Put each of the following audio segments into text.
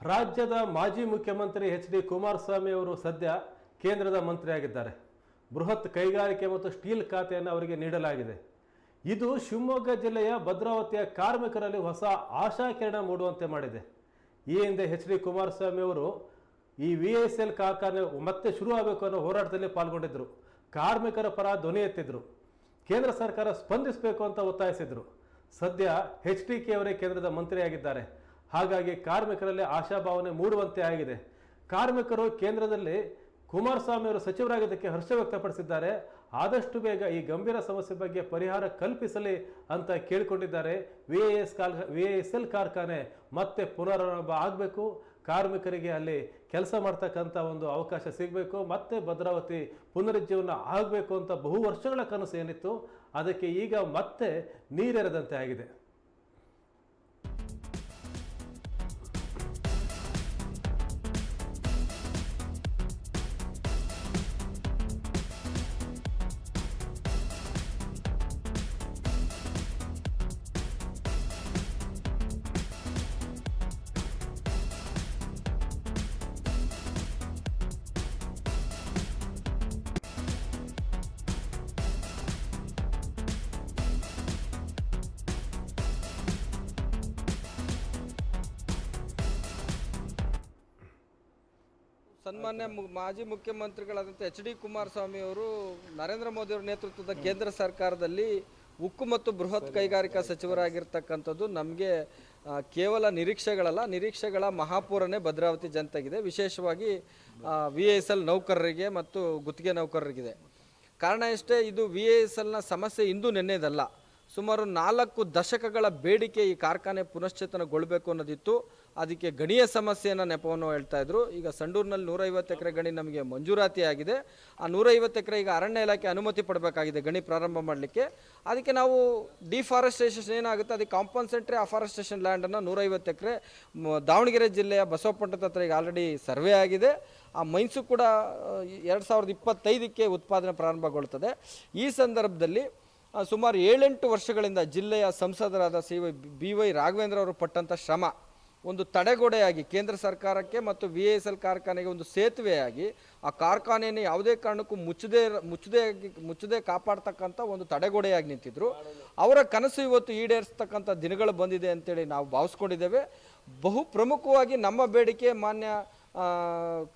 ರಾಜ್ಯದ ಮಾಜಿ ಮುಖ್ಯಮಂತ್ರಿ ಎಚ್ ಡಿ ಕುಮಾರಸ್ವಾಮಿ ಅವರು ಸದ್ಯ ಕೇಂದ್ರದ ಮಂತ್ರಿಯಾಗಿದ್ದಾರೆ. ಬೃಹತ್ ಕೈಗಾರಿಕೆ ಮತ್ತು ಸ್ಟೀಲ್ ಖಾತೆಯನ್ನು ಅವರಿಗೆ ನೀಡಲಾಗಿದೆ. ಇದು ಶಿವಮೊಗ್ಗ ಜಿಲ್ಲೆಯ ಭದ್ರಾವತಿಯ ಕಾರ್ಮಿಕರಲ್ಲಿ ಹೊಸ ಆಶಾಕಿರಣ ಮೂಡುವಂತೆ ಮಾಡಿದೆ. ಈ ಹಿಂದೆ ಎಚ್ ಡಿ ಕುಮಾರಸ್ವಾಮಿ ಅವರು ಈ ವಿ ಎಸ್ ಎಲ್ ಕಾರ್ಖಾನೆ ಮತ್ತೆ ಶುರು ಆಗಬೇಕು ಅನ್ನೋ ಹೋರಾಟದಲ್ಲಿ ಪಾಲ್ಗೊಂಡಿದ್ದರು ಕಾರ್ಮಿಕರ ಪರ ಧ್ವನಿ ಎತ್ತಿದ್ರು. ಕೇಂದ್ರ ಸರ್ಕಾರ ಸ್ಪಂದಿಸಬೇಕು ಅಂತ ಒತ್ತಾಯಿಸಿದರು. ಸದ್ಯ ಎಚ್ ಡಿ ಕೆ ಅವರೇ ಕೇಂದ್ರದ ಮಂತ್ರಿಯಾಗಿದ್ದಾರೆ. ಹಾಗಾಗಿ ಕಾರ್ಮಿಕರಲ್ಲಿ ಆಶಾಭಾವನೆ ಮೂಡುವಂತೆ ಆಗಿದೆ. ಕಾರ್ಮಿಕರು ಕೇಂದ್ರದಲ್ಲಿ ಕುಮಾರಸ್ವಾಮಿ ಅವರು ಸಚಿವರಾಗಿದ್ದಕ್ಕೆ ಹರ್ಷ ವ್ಯಕ್ತಪಡಿಸಿದ್ದಾರೆ. ಆದಷ್ಟು ಬೇಗ ಈ ಗಂಭೀರ ಸಮಸ್ಯೆ ಬಗ್ಗೆ ಪರಿಹಾರ ಕಲ್ಪಿಸಲಿ ಅಂತ ಕೇಳಿಕೊಂಡಿದ್ದಾರೆ. V A S call V S L ಕಾರ್ಖಾನೆ ಮತ್ತೆ ಪುನರಾರಂಭ ಆಗಬೇಕು. ಕಾರ್ಮಿಕರಿಗೆ ಅಲ್ಲಿ ಕೆಲಸ ಮಾಡ್ತಕ್ಕಂಥ ಒಂದು ಅವಕಾಶ ಸಿಗಬೇಕು. ಮತ್ತೆ ಭದ್ರಾವತಿ ಪುನರುಜ್ಜೀವನ ಆಗಬೇಕು ಅಂತ ಬಹು ವರ್ಷಗಳ ಕನಸು ಏನಿತ್ತು. ಅದಕ್ಕೆ ಈಗ ಮತ್ತೆ ನೀರೆರೆದಂತೆ ಆಗಿದೆ. ಸನ್ಮಾನ್ಯ ಮಾಜಿ ಮುಖ್ಯಮಂತ್ರಿಗಳಾದಂಥ ಎಚ್ ಡಿ ಕುಮಾರಸ್ವಾಮಿ ಅವರು ನರೇಂದ್ರ ಮೋದಿ ಅವರ ನೇತೃತ್ವದ ಕೇಂದ್ರ ಸರ್ಕಾರದಲ್ಲಿ ಉಕ್ಕು ಮತ್ತು ಬೃಹತ್ ಕೈಗಾರಿಕಾ ಸಚಿವರಾಗಿರ್ತಕ್ಕಂಥದ್ದು ನಮಗೆ ಕೇವಲ ನಿರೀಕ್ಷೆಗಳಲ್ಲ, ನಿರೀಕ್ಷೆಗಳ ಮಹಾಪೂರನೇ ಭದ್ರಾವತಿ ಜನತೆಗಿದೆ. ವಿಶೇಷವಾಗಿ ವಿ ಎಸ್ ಎಲ್ ನೌಕರರಿಗೆ ಮತ್ತು ಗುತ್ತಿಗೆ ನೌಕರರಿಗಿದೆ. ಕಾರಣ ಇಷ್ಟೇ ಇದು ವಿ ಎಸ್ ಎಲ್ನ ಸಮಸ್ಯೆ ಇಂದು ನೆನ್ನೆದಲ್ಲ. ಸುಮಾರು ನಾಲ್ಕು ದಶಕಗಳ ಬೇಡಿಕೆ ಈ ಕಾರ್ಖಾನೆ ಪುನಶ್ಚೇತನಗೊಳ್ಳಬೇಕು ಅನ್ನೋದಿತ್ತು. ಅದಕ್ಕೆ ಗಣಿಯ ಸಮಸ್ಯೆಯನ್ನು ನೆಪವನ್ನು ಹೇಳ್ತಾ ಇದ್ರು. ಈಗ ಸಂಡೂರಿನಲ್ಲಿ ನೂರೈವತ್ತು ಎಕರೆ ಗಣಿ ನಮಗೆ ಮಂಜೂರಾತಿ ಆಗಿದೆ. ಆ ನೂರೈವತ್ತು ಎಕರೆ ಈಗ ಅರಣ್ಯ ಇಲಾಖೆ ಅನುಮತಿ ಪಡಬೇಕಾಗಿದೆ ಗಣಿ ಪ್ರಾರಂಭ ಮಾಡಲಿಕ್ಕೆ. ಅದಕ್ಕೆ ನಾವು ಡಿಫಾರೆಸ್ಟೇಷನ್ ಏನಾಗುತ್ತೆ, ಅದಕ್ಕೆ ಕಾಂಪನ್ಸೆಂಟ್ರಿ ಅಫಾರೆಸ್ಟೇಷನ್ ಲ್ಯಾಂಡನ್ನು ನೂರೈವತ್ತು ಎಕರೆ ದಾವಣಗೆರೆ ಜಿಲ್ಲೆಯ ಬಸವಪಟ್ಟಣದ ಹತ್ರ ಈಗ ಆಲ್ರೆಡಿ ಸರ್ವೆ ಆಗಿದೆ. ಆ ಮೈನ್ಸು ಕೂಡ ಎರಡು ಸಾವಿರದ ಇಪ್ಪತ್ತೈದಕ್ಕೆ ಉತ್ಪಾದನೆ ಪ್ರಾರಂಭಗೊಳ್ಳುತ್ತದೆ ಈ ಸಂದರ್ಭದಲ್ಲಿ ಸುಮಾರು ಏಳೆಂಟು ವರ್ಷಗಳಿಂದ ಜಿಲ್ಲೆಯ ಸಂಸದರಾದ C Y B Y Raghavendra ಅವರು ಪಟ್ಟಂಥ ಶ್ರಮ. ಒಂದು ತಡೆಗೋಡೆಯಾಗಿ ಕೇಂದ್ರ ಸರ್ಕಾರಕ್ಕೆ ಮತ್ತು ವಿ ಎಸ್ ಎಲ್ ಕಾರ್ಖಾನೆಗೆ ಒಂದು ಸೇತುವೆಯಾಗಿ ಆ ಕಾರ್ಖಾನೆಯನ್ನು ಯಾವುದೇ ಕಾರಣಕ್ಕೂ ಮುಚ್ಚದೇ ಮುಚ್ಚದೇ, ಮುಚ್ಚದೆ ಕಾಪಾಡ್ತಕ್ಕಂಥ ಒಂದು ತಡೆಗೋಡೆಯಾಗಿ ನಿಂತಿದ್ರು. ಅವರ ಕನಸು ಇವತ್ತು ಈಡೇರಿಸ್ತಕ್ಕಂಥ ದಿನಗಳು ಬಂದಿದೆ ಅಂತೇಳಿ ನಾವು ಭಾವಿಸ್ಕೊಂಡಿದ್ದೇವೆ. ಬಹು ಪ್ರಮುಖವಾಗಿ ನಮ್ಮ ಬೇಡಿಕೆ ಮಾನ್ಯ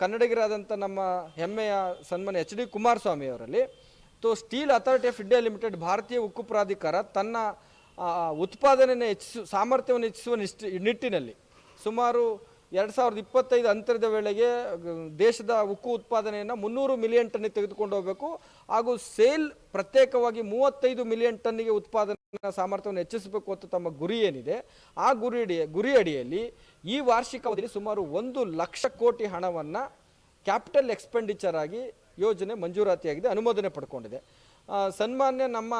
ಕನ್ನಡಿಗರಾದಂಥ ನಮ್ಮ ಹೆಮ್ಮೆಯ ಸನ್ಮಾನ್ಯ ಎಚ್ ಡಿ ಕುಮಾರಸ್ವಾಮಿ ಅವರಲ್ಲಿ. ತೋ, steel authority of India limited ಭಾರತೀಯ ಉಕ್ಕು ಪ್ರಾಧಿಕಾರ ತನ್ನ ಉತ್ಪಾದನೆಯನ್ನು ಹೆಚ್ಚಿಸು, ಸಾಮರ್ಥ್ಯವನ್ನು ಹೆಚ್ಚಿಸುವ ನಿಷ್ಠ, ನಿಟ್ಟಿನಲ್ಲಿ ಸುಮಾರು ಎರಡು ಸಾವಿರದ ಇಪ್ಪತ್ತೈದು ಅಂತರದ ವೇಳೆಗೆ ದೇಶದ ಉಕ್ಕು ಉತ್ಪಾದನೆಯನ್ನು ಮುನ್ನೂರು ಮಿಲಿಯನ್ ಟನ್ನಿಗೆ ತೆಗೆದುಕೊಂಡು ಹೋಗಬೇಕು. ಹಾಗೂ ಸೇಲ್ ಪ್ರತ್ಯೇಕವಾಗಿ ಮೂವತ್ತೈದು ಮಿಲಿಯನ್ ಟನ್ನಿಗೆ ಉತ್ಪಾದನೆ ಸಾಮರ್ಥ್ಯವನ್ನು ಹೆಚ್ಚಿಸಬೇಕು ಅಂತ ತಮ್ಮ ಗುರಿ ಏನಿದೆ, ಆ ಗುರಿ ಗುರಿ ಅಡಿಯಲ್ಲಿ ಈ ವಾರ್ಷಿಕ ಅವಧಿಯಲ್ಲಿ ಸುಮಾರು ಒಂದು ಲಕ್ಷ ಕೋಟಿ ಹಣವನ್ನು ಕ್ಯಾಪಿಟಲ್ ಎಕ್ಸ್ಪೆಂಡಿಚರ್ ಆಗಿ ಯೋಜನೆ ಮಂಜೂರಾತಿಯಾಗಿದೆ, ಅನುಮೋದನೆ ಪಡ್ಕೊಂಡಿದೆ. ಸನ್ಮಾನ್ಯ ನಮ್ಮ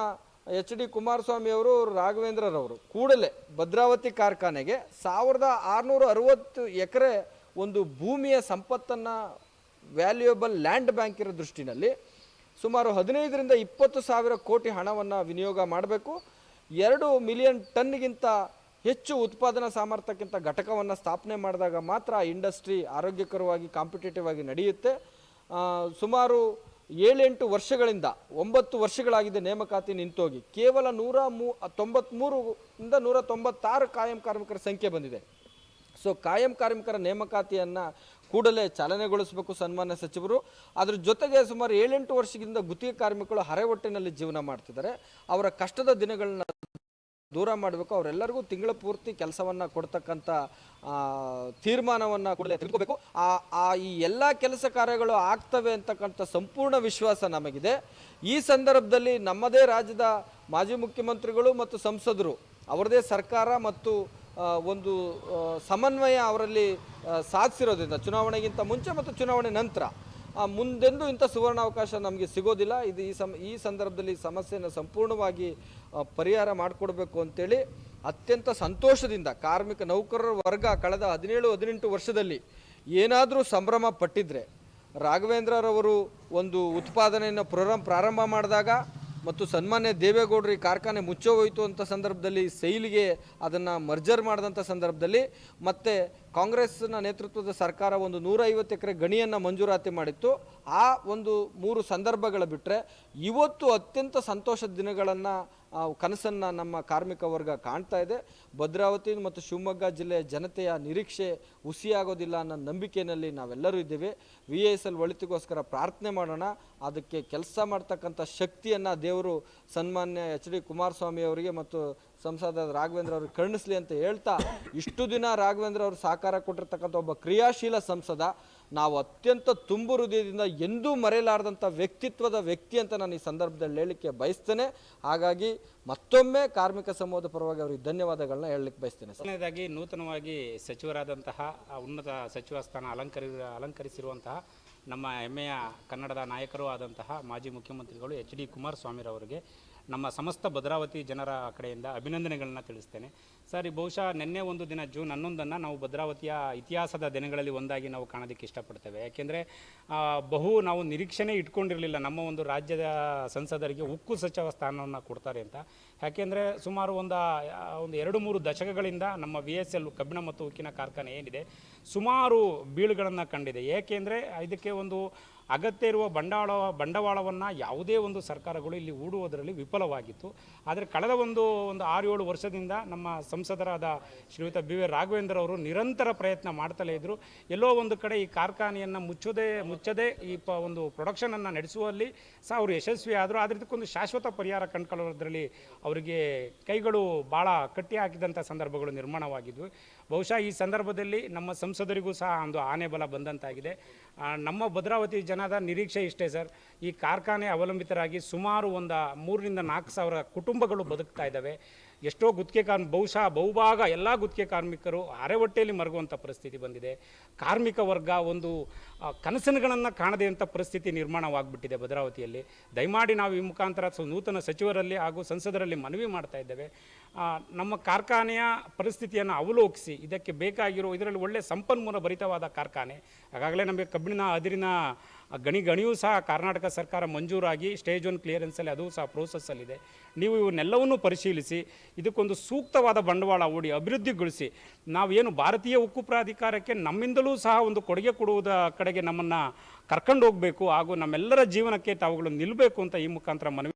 ಎಚ್ ಡಿ ಕುಮಾರಸ್ವಾಮಿ ಅವರು, ರಾಘವೇಂದ್ರರವರು ಕೂಡಲೇ ಭದ್ರಾವತಿ ಕಾರ್ಖಾನೆಗೆ ಸಾವಿರದ ಆರುನೂರ ಅರವತ್ತು ಎಕರೆ ಒಂದು ಭೂಮಿಯ ಸಂಪತ್ತನ್ನು ವ್ಯಾಲ್ಯೂಯಬಲ್ ಲ್ಯಾಂಡ್ ಬ್ಯಾಂಕ್ ಇರೋ ದೃಷ್ಟಿನಲ್ಲಿ ಸುಮಾರು ಹದಿನೈದರಿಂದ ಇಪ್ಪತ್ತು ಸಾವಿರ ಕೋಟಿ ಹಣವನ್ನು ವಿನಿಯೋಗ ಮಾಡಬೇಕು. ಎರಡು ಮಿಲಿಯನ್ ಟನ್ಗಿಂತ ಹೆಚ್ಚು ಉತ್ಪಾದನಾ ಸಾಮರ್ಥ್ಯಕ್ಕಿಂತ ಘಟಕವನ್ನು ಸ್ಥಾಪನೆ ಮಾಡಿದಾಗ ಮಾತ್ರ ಇಂಡಸ್ಟ್ರಿ ಆರೋಗ್ಯಕರವಾಗಿ ಕಾಂಪಿಟೇಟಿವ್ ಆಗಿ ನಡೆಯುತ್ತೆ. ಸುಮಾರು ಏಳೆಂಟು ವರ್ಷಗಳಿಂದ, ಒಂಬತ್ತು ವರ್ಷಗಳಾಗಿದೆ ನೇಮಕಾತಿ ನಿಂತೋಗಿ, ಕೇವಲ ನೂರ ಮೂ, ತೊಂಬತ್ಮೂರು ಇಂದ ನೂರ ತೊಂಬತ್ತಾರು ಕಾಯಂ ಕಾರ್ಮಿಕರ ಸಂಖ್ಯೆ ಬಂದಿದೆ. ಸೊ ಕಾಯಂ ಕಾರ್ಮಿಕರ ನೇಮಕಾತಿಯನ್ನು ಕೂಡಲೇ ಚಾಲನೆಗೊಳಿಸಬೇಕು ಸನ್ಮಾನ್ಯ ಸಚಿವರು. ಅದರ ಜೊತೆಗೆ ಸುಮಾರು ಏಳೆಂಟು ವರ್ಷದಿಂದ ಗುತ್ತಿಗೆ ಕಾರ್ಮಿಕರು ಹೊಟ್ಟೆನಲ್ಲಿ ಜೀವನ ಮಾಡ್ತಿದ್ದಾರೆ. ಅವರ ಕಷ್ಟದ ದಿನಗಳನ್ನ ದೂರ ಮಾಡಬೇಕು, ಅವರೆಲ್ಲರಿಗೂ ತಿಂಗಳ ಪೂರ್ತಿ ಕೆಲಸವನ್ನು ಕೊಡ್ತಕ್ಕಂಥ ತೀರ್ಮಾನವನ್ನು ಕೂಡಲೇ ತಿಳ್ಕೋಬೇಕು ಆ ಈ ಎಲ್ಲ ಕೆಲಸ ಕಾರ್ಯಗಳು ಆಗ್ತವೆ ಅಂತಕ್ಕಂಥ ಸಂಪೂರ್ಣ ವಿಶ್ವಾಸ ನಮಗಿದೆ. ಈ ಸಂದರ್ಭದಲ್ಲಿ ನಮ್ಮದೇ ರಾಜ್ಯದ ಮಾಜಿ ಮುಖ್ಯಮಂತ್ರಿಗಳು ಮತ್ತು ಸಂಸದರು, ಅವರದೇ ಸರ್ಕಾರ ಮತ್ತು ಒಂದು ಸಮನ್ವಯ ಅವರಲ್ಲಿ ಸಾಧಿಸಿರೋದ್ರಿಂದ, ಚುನಾವಣೆಗಿಂತ ಮುಂಚೆ ಮತ್ತು ಚುನಾವಣೆ ನಂತರ ಮುಂದೆಂದೂ ಇಂಥ ಸುವರ್ಣಾವಕಾಶ ನಮಗೆ ಸಿಗೋದಿಲ್ಲ. ಇದು ಈ ಸಮ ಈ ಸಂದರ್ಭದಲ್ಲಿ ಸಮಸ್ಯೆಯನ್ನು ಸಂಪೂರ್ಣವಾಗಿ ಪರಿಹಾರ ಮಾಡಿಕೊಡ್ಬೇಕು ಅಂತೇಳಿ ಅತ್ಯಂತ ಸಂತೋಷದಿಂದ ಕಾರ್ಮಿಕ ನೌಕರರ ವರ್ಗ ಕಳೆದ ಹದಿನೇಳು, ಹದಿನೆಂಟು ವರ್ಷದಲ್ಲಿ ಏನಾದರೂ ಸಂಭ್ರಮ ಪಟ್ಟಿದ್ರೆ ರಾಘವೇಂದ್ರರವರು ಒಂದು ಉತ್ಪಾದನೆಯನ್ನು ಪ್ರಾರಂಭ ಮಾಡಿದಾಗ ಮತ್ತು ಸನ್ಮಾನ್ಯ ದೇವೇಗೌಡರು ಈ ಕಾರ್ಖಾನೆ ಮುಚ್ಚೋಗೋಯ್ತು ಅಂತ ಸಂದರ್ಭದಲ್ಲಿ ಸೈಲಿಗೆ ಅದನ್ನು ಮರ್ಜರ್ ಮಾಡಿದಂಥ ಸಂದರ್ಭದಲ್ಲಿ ಮತ್ತೆ ಕಾಂಗ್ರೆಸ್ನ ನೇತೃತ್ವದ ಸರ್ಕಾರ ಒಂದು ನೂರೈವತ್ತು ಎಕರೆ ಗಣಿಯನ್ನು ಮಂಜೂರಾತಿ ಮಾಡಿತ್ತು. ಆ ಒಂದು ಮೂರು ಸಂದರ್ಭಗಳ ಬಿಟ್ಟರೆ ಇವತ್ತು ಅತ್ಯಂತ ಸಂತೋಷದ ದಿನಗಳನ್ನು ಕನಸನ್ನು ನಮ್ಮ ಕಾರ್ಮಿಕ ವರ್ಗ ಕಾಣ್ತಾ ಇದೆ. ಭದ್ರಾವತಿ ಮತ್ತು ಶಿವಮೊಗ್ಗ ಜಿಲ್ಲೆಯ ಜನತೆಯ ನಿರೀಕ್ಷೆ ಹುಸಿಯಾಗೋದಿಲ್ಲ ಅನ್ನೋ ನಂಬಿಕೆಯಲ್ಲಿ ನಾವೆಲ್ಲರೂ ಇದ್ದೇವೆ. ವಿ ಎಸ್ ಎಲ್ ಒಳಿತಿಗೋಸ್ಕರ ಪ್ರಾರ್ಥನೆ ಮಾಡೋಣ. ಅದಕ್ಕೆ ಕೆಲಸ ಮಾಡ್ತಕ್ಕಂಥ ಶಕ್ತಿಯನ್ನು ದೇವರು ಸನ್ಮಾನ್ಯ ಎಚ್ ಡಿ ಕುಮಾರಸ್ವಾಮಿ ಅವರಿಗೆ ಮತ್ತು ಸಂಸದ ರಾಘವೇಂದ್ರ ಅವರು ಕರ್ಣಿಸ್ಲಿ ಅಂತ ಹೇಳ್ತಾ ಇಷ್ಟು ದಿನ ರಾಘವೇಂದ್ರ ಅವರು ಸಹಕಾರ ಕೊಟ್ಟಿರ್ತಕ್ಕಂಥ ಒಬ್ಬ ಕ್ರಿಯಾಶೀಲ ಸಂಸದ, ನಾವು ಅತ್ಯಂತ ತುಂಬು ಹೃದಯದಿಂದ ಎಂದೂ ಮರೆಯಲಾರದಂಥ ವ್ಯಕ್ತಿತ್ವದ ವ್ಯಕ್ತಿ ಅಂತ ನಾನು ಈ ಸಂದರ್ಭದಲ್ಲಿ ಹೇಳಲಿಕ್ಕೆ ಬಯಸ್ತೇನೆ. ಹಾಗಾಗಿ ಮತ್ತೊಮ್ಮೆ ಕಾರ್ಮಿಕ ಸಮೂಹದ ಪರವಾಗಿ ಅವರಿಗೆ ಧನ್ಯವಾದಗಳನ್ನ ಹೇಳಲಿಕ್ಕೆ ಬಯಸ್ತೇನೆ ಮೊದಲನೇದಾಗಿ ನೂತನವಾಗಿ ಸಚಿವರಾದಂತಹ ಉನ್ನತ ಸಚಿವ ಸ್ಥಾನ ಅಲಂಕರಿ, ಅಲಂಕರಿಸಿರುವಂತಹ ನಮ್ಮ ಹೆಮ್ಮೆಯ ಕನ್ನಡದ ನಾಯಕರೂ ಆದಂತಹ ಮಾಜಿ ಮುಖ್ಯಮಂತ್ರಿಗಳು ಎಚ್ ಡಿ ಕುಮಾರಸ್ವಾಮಿರವರಿಗೆ ನಮ್ಮ ಸಮಸ್ತ ಭದ್ರಾವತಿ ಜನರ ಕಡೆಯಿಂದ ಅಭಿನಂದನೆಗಳನ್ನು ತಿಳಿಸ್ತೇನೆ. ಸರ್, ಈ ಬಹುಶಃ ನಿನ್ನೆ ಒಂದು ದಿನ, ಜೂನ್ ಹನ್ನೊಂದನ್ನು ನಾವು ಭದ್ರಾವತಿಯ ಇತಿಹಾಸದ ದಿನಗಳಲ್ಲಿ ಒಂದಾಗಿ ನಾವು ಕಾಣೋದಕ್ಕೆ ಇಷ್ಟಪಡ್ತೇವೆ. ಯಾಕೆಂದರೆ ಬಹು ನಾವು ನಿರೀಕ್ಷೆನೇ ಇಟ್ಕೊಂಡಿರಲಿಲ್ಲ ನಮ್ಮ ಒಂದು ರಾಜ್ಯದ ಸಂಸದರಿಗೆ ಉಕ್ಕು ಸಚಿವ ಸ್ಥಾನವನ್ನು ಕೊಡ್ತಾರೆ ಅಂತ. ಯಾಕೆಂದರೆ, ಸುಮಾರು ಒಂದು ಒಂದು ಎರಡು ಮೂರು ದಶಕಗಳಿಂದ ನಮ್ಮ ವಿ ಎಸ್ ಎಲ್ ಕಬ್ಬಿಣ ಮತ್ತು ಉಕ್ಕಿನ ಕಾರ್ಖಾನೆ ಏನಿದೆ, ಸುಮಾರು ಬೀಳುಗಳನ್ನು ಕಂಡಿದೆ. ಏಕೆಂದರೆ ಇದಕ್ಕೆ ಒಂದು ಅಗತ್ಯ ಇರುವ ಬಂಡವಾಳ ಬಂಡವಾಳವನ್ನು ಯಾವುದೇ ಒಂದು ಸರ್ಕಾರಗಳು ಇಲ್ಲಿ ಹೂಡುವುದರಲ್ಲಿ ವಿಫಲವಾಗಿತ್ತು. ಆದರೆ ಕಳೆದ ಒಂದು ಒಂದು ಆರು ಏಳು ವರ್ಷದಿಂದ ನಮ್ಮ ಸಂಸದರಾದ ಶ್ರೀಯುತ ಬಿ ವಿ ರಾಘವೇಂದ್ರ ಅವರು ನಿರಂತರ ಪ್ರಯತ್ನ ಮಾಡ್ತಲೇ ಇದ್ದರು ಎಲ್ಲೋ ಒಂದು ಕಡೆ ಈ ಕಾರ್ಖಾನೆಯನ್ನು ಮುಚ್ಚದೇ, ಮುಚ್ಚದೆ ಈ ಪ ಒಂದು ಪ್ರೊಡಕ್ಷನನ್ನು ನಡೆಸುವಲ್ಲಿ ಸಹ ಅವರು ಯಶಸ್ವಿ ಆದರು. ಆದರೆ ಇದಕ್ಕೊಂದು ಶಾಶ್ವತ ಪರಿಹಾರ ಕಂಡುಕೊಳ್ಳೋದ್ರಲ್ಲಿ ಅವರಿಗೆ ಕೈಗಳು ಭಾಳ ಕಟ್ಟಿ ಹಾಕಿದಂಥ ಸಂದರ್ಭಗಳು ನಿರ್ಮಾಣವಾಗಿದ್ವು. ಬಹುಶಃ ಈ ಸಂದರ್ಭದಲ್ಲಿ ನಮ್ಮ ಸಂಸದರಿಗೂ ಸಹ ಒಂದು ಆನೆ ಬಲ ಬಂದಂತಾಗಿದೆ. ನಮ್ಮ ಭದ್ರಾವತಿ ಜನದ ನಿರೀಕ್ಷೆ ಇಷ್ಟೇ ಸರ್. ಈ ಕಾರ್ಖಾನೆ ಅವಲಂಬಿತರಾಗಿ ಸುಮಾರು ಒಂದು ಮೂರರಿಂದ ನಾಲ್ಕು ಸಾವಿರ ಕುಟುಂಬಗಳು ಬದುಕ್ತಾ ಇದ್ದಾವೆ. ಎಷ್ಟೋ ಗುತ್ತಿಗೆ ಕಾರ್ಮಿ, ಬಹುಶಃ ಬಹುಭಾಗ ಎಲ್ಲ ಗುತ್ತಿಗೆ ಕಾರ್ಮಿಕರು ಅರೆಹೊಟ್ಟೆಯಲ್ಲಿ ಮರಗುವಂಥ ಪರಿಸ್ಥಿತಿ ಬಂದಿದೆ. ಕಾರ್ಮಿಕ ವರ್ಗ ಒಂದು ಕನಸನಗಳನ್ನು ಕಾಣದೇ ಅಂಥ ಪರಿಸ್ಥಿತಿ ನಿರ್ಮಾಣವಾಗ್ಬಿಟ್ಟಿದೆ ಭದ್ರಾವತಿಯಲ್ಲಿ. ದಯಮಾಡಿ ನಾವು ಈ ಮುಖಾಂತರ ನೂತನ ಸಚಿವರಲ್ಲಿ ಹಾಗೂ ಸಂಸದರಲ್ಲಿ ಮನವಿ ಮಾಡ್ತಾ ಇದ್ದೇವೆ. ನಮ್ಮ ಕಾರ್ಖಾನೆಯ ಪರಿಸ್ಥಿತಿಯನ್ನು ಅವಲೋಕಿಸಿ, ಇದಕ್ಕೆ ಬೇಕಾಗಿರೋ, ಇದರಲ್ಲಿ ಒಳ್ಳೆಯ ಸಂಪನ್ಮೂಲ ಭರಿತವಾದ ಕಾರ್ಖಾನೆ ಹಾಗಾಗಲೇ ನಮಗೆ ಕಬ್ಬಿಣ ಅದಿರಿನ ಗಣಿ ಗಣಿಯೂ ಸಹ ಕರ್ನಾಟಕ ಸರ್ಕಾರ ಮಂಜೂರಾಗಿ ಸ್ಟೇಜ್ ಒನ್ ಕ್ಲಿಯರೆನ್ಸಲ್ಲಿ ಅದು ಸಹ ಪ್ರೋಸೆಸ್ಸಲ್ಲಿದೆ ನೀವು ಇವನ್ನೆಲ್ಲವನ್ನೂ ಪರಿಶೀಲಿಸಿ, ಇದಕ್ಕೊಂದು ಸೂಕ್ತವಾದ ಬಂಡವಾಳ ಹೂಡಿ ಅಭಿವೃದ್ಧಿಗೊಳಿಸಿ, ನಾವೇನು ಭಾರತೀಯ ಉಕ್ಕು ಪ್ರಾಧಿಕಾರಕ್ಕೆ ನಮ್ಮಿಂದಲೂ ಸಹ ಒಂದು ಕೊಡುಗೆ ಕೊಡುವುದ ಕಡೆಗೆ ನಮ್ಮನ್ನು ಕರ್ಕೊಂಡು ಹೋಗಬೇಕು ಹಾಗೂ ನಮ್ಮೆಲ್ಲರ ಜೀವನಕ್ಕೆ ತಾವುಗಳು ನಿಲ್ಲಬೇಕು ಅಂತ ಈ ಮುಖಾಂತರ ಮನವಿ